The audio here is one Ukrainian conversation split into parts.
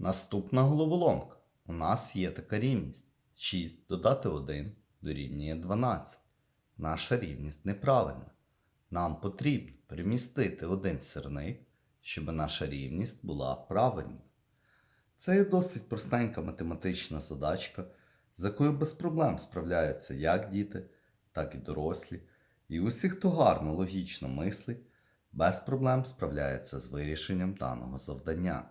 Наступна головоломка. У нас є така рівність. 6 додати 1 дорівнює 12. Наша рівність неправильна. Нам потрібно перемістити один сирник, щоб наша рівність була правильною. Це є досить простенька математична задачка, з якою без проблем справляються як діти, так і дорослі. І усі, хто гарно логічно мислить, без проблем справляється з вирішенням даного завдання.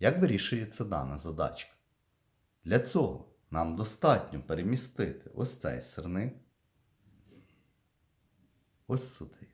Як вирішується дана задачка? Для цього нам достатньо перемістити ось цей сирник ось сюди.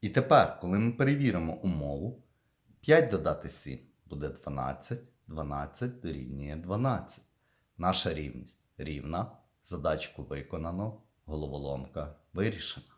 І тепер, коли ми перевіримо умову, 5 додати 7 буде 12, 12 дорівнює 12. Наша рівність рівна, задачку виконано, головоломка вирішена.